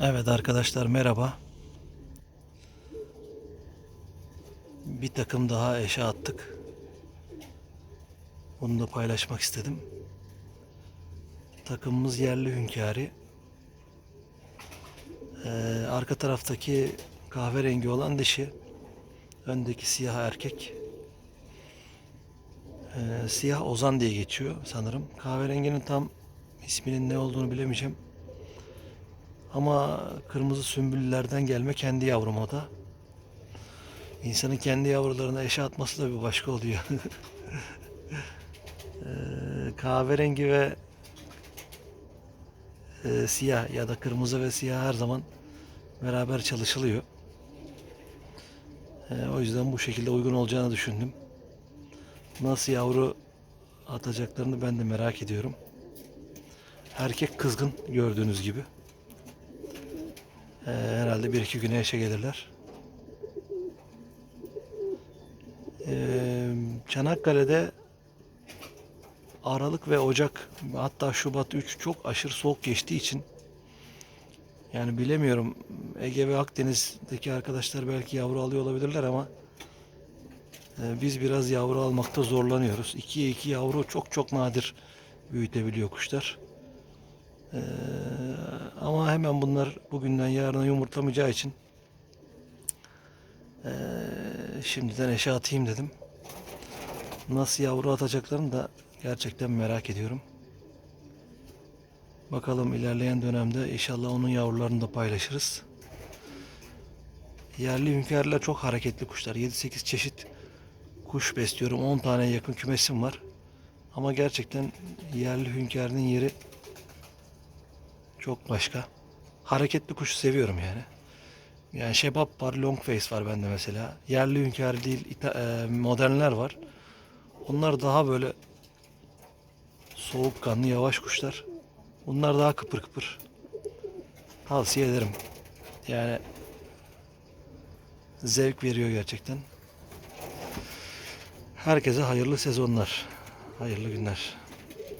Evet arkadaşlar merhaba. Bir takım daha eşe attık. Bunu da paylaşmak istedim. Takımımız yerli hünkâri. Ee, arka taraftaki kahverengi olan dişi. Öndeki siyah erkek. Ee, siyah ozan diye geçiyor sanırım. Kahverenginin tam isminin ne olduğunu bilemeyeceğim. Ama kırmızı sümbüllerden gelme kendi yavrum o da. İnsanın kendi yavrularına eşe atması da bir başka oluyor. Ee, kahverengi ve e, siyah ya da kırmızı ve siyah her zaman beraber çalışılıyor. Ee, o yüzden bu şekilde uygun olacağını düşündüm. Nasıl yavru atacaklarını ben de merak ediyorum. Erkek kızgın gördüğünüz gibi. Ee, herhalde bir iki güne eşe gelirler. Ee, Çanakkale'de Aralık ve Ocak hatta Şubat 3 çok aşırı soğuk geçtiği için yani bilemiyorum Ege ve Akdeniz'deki arkadaşlar belki yavru alıyor olabilirler ama e, biz biraz yavru almakta zorlanıyoruz. 2'ye 2 yavru çok çok nadir büyütebiliyor kuşlar. Ee, ama hemen bunlar bugünden yarına yumurtlamayacağı için ee, şimdiden eşe atayım dedim. Nasıl yavru atacaklarını da gerçekten merak ediyorum. Bakalım ilerleyen dönemde inşallah onun yavrularını da paylaşırız. Yerli hünkârlar çok hareketli kuşlar. 7-8 çeşit kuş besliyorum. 10 tane yakın kümesim var. Ama gerçekten yerli hünkârın yeri çok başka. Hareketli kuşu seviyorum yani. Yani şebap var, long face var bende mesela. Yerli hünkâr değil, İta- e, modernler var. Onlar daha böyle soğukkanlı, yavaş kuşlar. Bunlar daha kıpır kıpır. Tavsiye ederim. Yani zevk veriyor gerçekten. Herkese hayırlı sezonlar. Hayırlı günler.